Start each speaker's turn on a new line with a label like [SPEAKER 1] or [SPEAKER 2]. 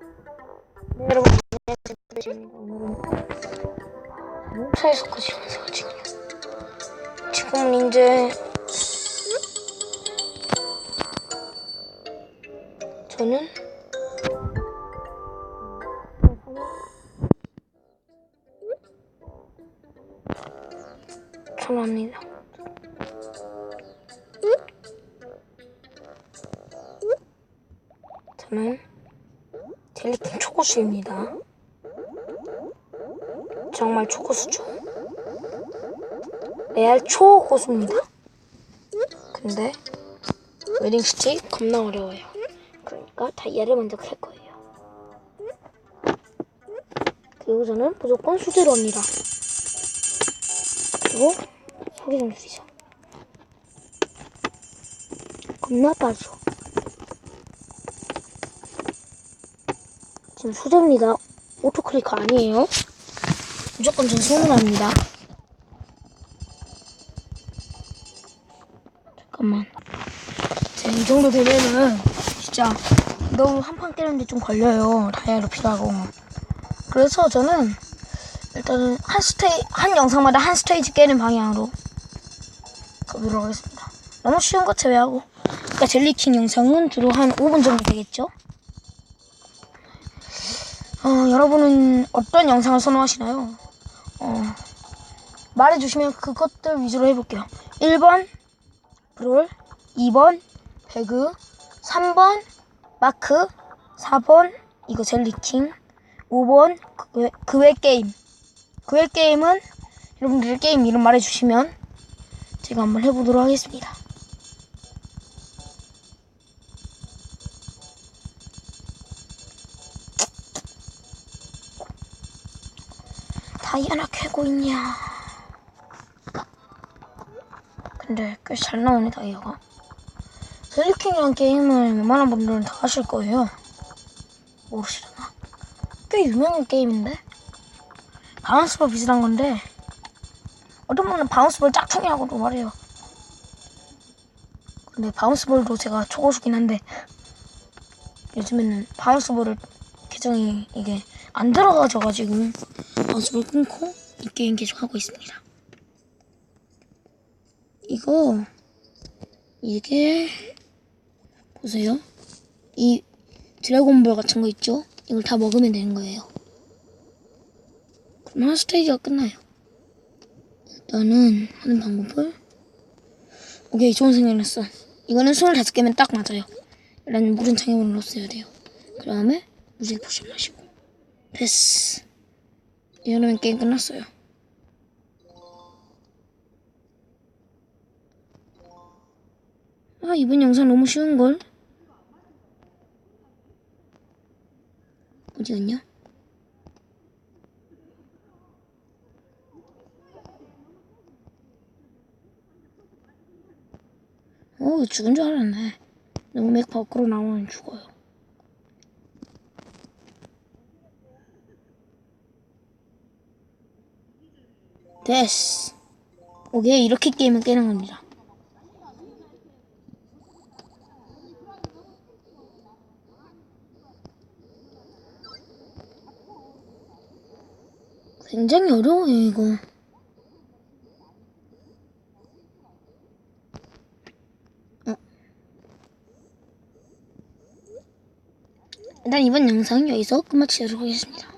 [SPEAKER 1] 네, 여러분 안녕하십니까 오늘은 농사에서 까지 영상을 찍네요 지금은 이제 저는? 전화합니다. 저는 젤리킨 초고수입니다. 정말 초고수죠. 레알 초고수입니다. 근데 웨딩시티 겁나 어려워요. 그러니까 다이아를 먼저 캘 거예요. 그리고 저는 무조건 수제로 합니다. 그리고 소리 좀 줄이죠. 겁나 빠르 지금 수제입니다. 오토클릭 아니에요. 무조건 전 손으로 합니다. 잠깐만. 자, 이 정도 되면은 진짜 너무 한 판 깨는데 좀 걸려요. 다이아로 필요하고. 그래서 저는 일단은 한 스테이 한 영상마다 한 스테이지 깨는 방향으로 가보도록 하겠습니다. 너무 쉬운 거 제외하고. 그러니까 젤리킹 영상은 주로 한 5분 정도 되겠죠? 어, 여러분은 어떤 영상을 선호하시나요? 어, 말해주시면 그것들 위주로 해볼게요. 1번 브롤, 2번 배그, 3번 마크, 4번 이거 젤리킹, 5번 그외, 그외 게임. 그외 게임은 여러분들 게임 이름 말해주시면 제가 한번 해보도록 하겠습니다. 다이아나 캐고 있냐? 근데 꽤 잘 나오네 다이아가. 셀리킹이란 게임을 웬만한 분들은 다 아실 거예요. 모르시려나? 꽤 유명한 게임인데 바운스볼 비슷한 건데 어떤 분은 바운스볼 짝퉁이라고도 말해요. 근데 바운스볼도 제가 초고수긴 한데 요즘에는 바운스볼을 계정이 이게 안 들어가져가지고 연습을 끊고 이 게임 계속 하고 있습니다. 이거 이게 보세요. 이 드래곤볼 같은 거 있죠? 이걸 다 먹으면 되는 거예요. 그럼 한 스테이지가 끝나요. 일단은 하는 방법을 오케이 좋은 생각 났어. 이거는 25개면 딱 맞아요. 일단 물은 장애물을 넣었어야 돼요. 그 다음에 무지개 포션 마시고 됐어. 이러면 게임 끝났어요. 아, 이번 영상 너무 쉬운걸? 어디 갔냐? 어, 죽은 줄 알았네. 너무 맥 밖으로 나오면 죽어요. 됐어. 오케이, 이렇게 게임을 깨는 겁니다. 굉장히 어려워요, 이거. 어. 일단 이번 영상은 여기서 끝마치도록 하겠습니다.